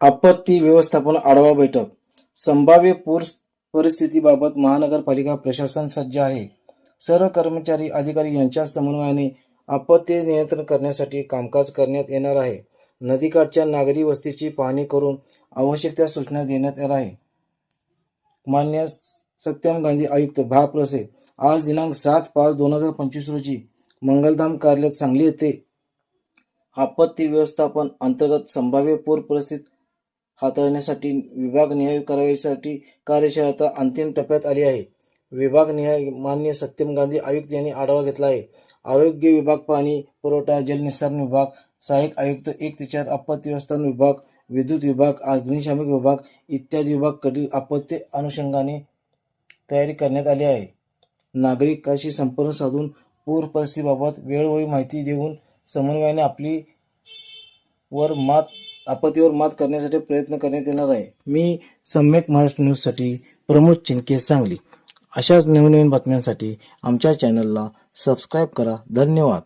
आपत्ती व्यवस्थापन आढावा बैठक. संभाव्य पूर परिस्थितीबाबत महानगरपालिका प्रशासन सज्ज आहे. सर्व कर्मचारी अधिकारी यांच्या समन्वयाने आपत्ती नियंत्रण करण्यासाठी कामकाज करण्यात येणार आहे. नदीकाठच्या नागरी वस्तीची पाहणी करून आवश्यक त्या सूचना देण्यात येणार आहे. मान्य सत्यम गांधी आयुक्त भाप्रसे आज दिनांक सात पाच दोन हजार पंचवीस रोजी मंगलधाम कार्यालयात सांगली येथे आपत्ती व्यवस्थापन अंतर्गत संभाव्य पूर परिस्थिती हाताळण्यासाठी विभागनिहाय कारवाईसाठी कार्यशाळा अंतिम टप्प्यात आली आहे. विभागनिहाय मान्य सत्यम गांधी आयुक्त यांनी आढावा घेतला आहे. आरोग्य विभाग पाणी पुरवठा जलनिस्सारण विभाग सहाय्यक आयुक्त एक तिच्यात आपत्ती व्यवस्थापन विभाग विद्युत विभाग अग्निशामक विभाग इत्यादी विभाग कडील आपत्ती अनुषंगाने तयारी करण्यात आली आहे. नागरिकांशी संपर्क साधून पूर परिस्थितीबाबत वेळोवेळी माहिती देऊन समन्वयाने आपली वर मात आपत्तीवर मात करण्यासाठी प्रयत्न करण्यात येणार आहे. मी सम्यक महाराष्ट्र न्यूजसाठी प्रमोद चिनके सांगली. अशाच नवनवीन बातम्यांसाठी आमच्या चॅनलला सबस्क्राईब करा. धन्यवाद.